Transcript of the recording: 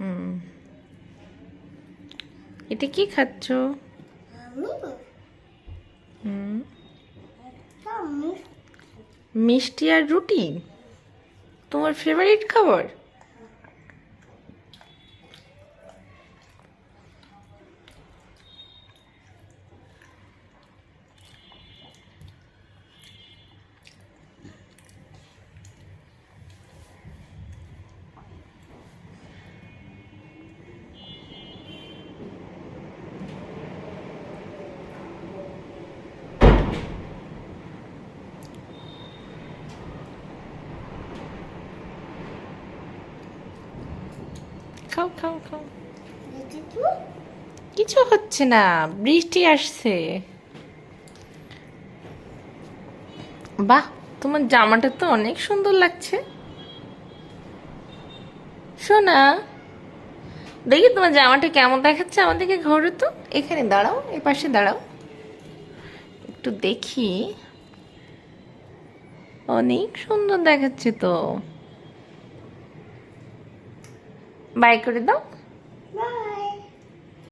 হুম। এটা কি খাচ্ছ? মিষ্টি আর রুটি? তোমার ফেভারিট খাবার? খাও খাও খাও। কিছু হচ্ছে না বৃষ্টি আসছে। বাহ তোমার জামাটা তো অনেক সুন্দর লাগছে। শোনা দেখি তোমার জামাটা কেমন দেখাচ্ছে আমাদেরকে ঘরে তো। এখানে দাঁড়াও এ পাশে দাঁড়াও। একটু দেখি। অনেক সুন্দর দেখাচ্ছে তো। বাই করে দাও।